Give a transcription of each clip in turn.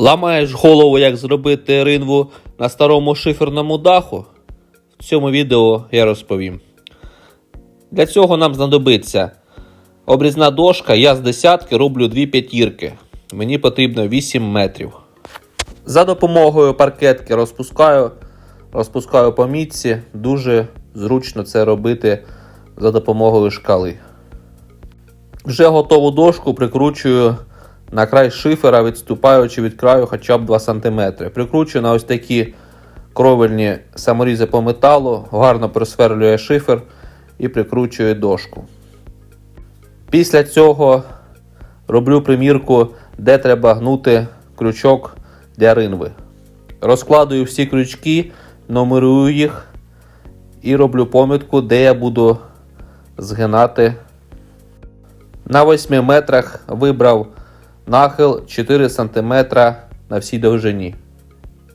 Ламаєш голову, як зробити ринву на старому шиферному даху? В цьому відео я розповім. Для цього нам знадобиться обрізна дошка. Я з десятки роблю дві п'ятірки. Мені потрібно 8 метрів. За допомогою паркетки розпускаю, розпускаю по мітці. Дуже зручно це робити за допомогою шкали. Вже готову дошку прикручую на край шифера, відступаючи від краю хоча б 2 см. Прикручую на ось такі кровельні саморізи по металу, гарно просверлює шифер і прикручую дошку. Після цього роблю примірку, де треба гнути крючок для ринви. Розкладую всі крючки, номерую їх і роблю помітку, де я буду згинати. На 8 метрах вибрав нахил 4 см на всій довжині.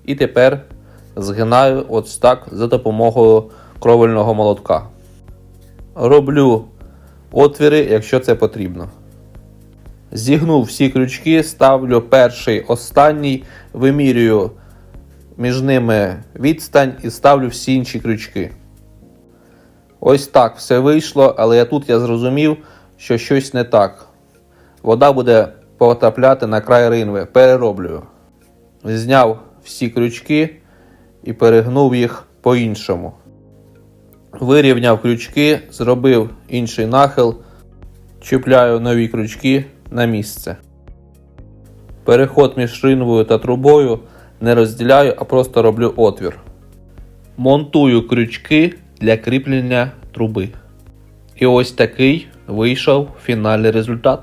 І тепер згинаю ось так за допомогою кровельного молотка. Роблю отвіри, якщо це потрібно. Зігнув всі крючки, ставлю перший, останній, вимірюю між ними відстань і ставлю всі інші крючки. Ось так все вийшло, але я тут я зрозумів, що щось не так. Вода буде потрапляти на край ринви. Перероблюю. Зняв всі крючки і перегнув їх по-іншому. Вирівняв крючки, зробив інший нахил, чіпляю нові крючки на місце. Переход між ринвою та трубою не розділяю, а просто роблю отвір. Монтую крючки для кріплення труби. І ось такий вийшов фінальний результат.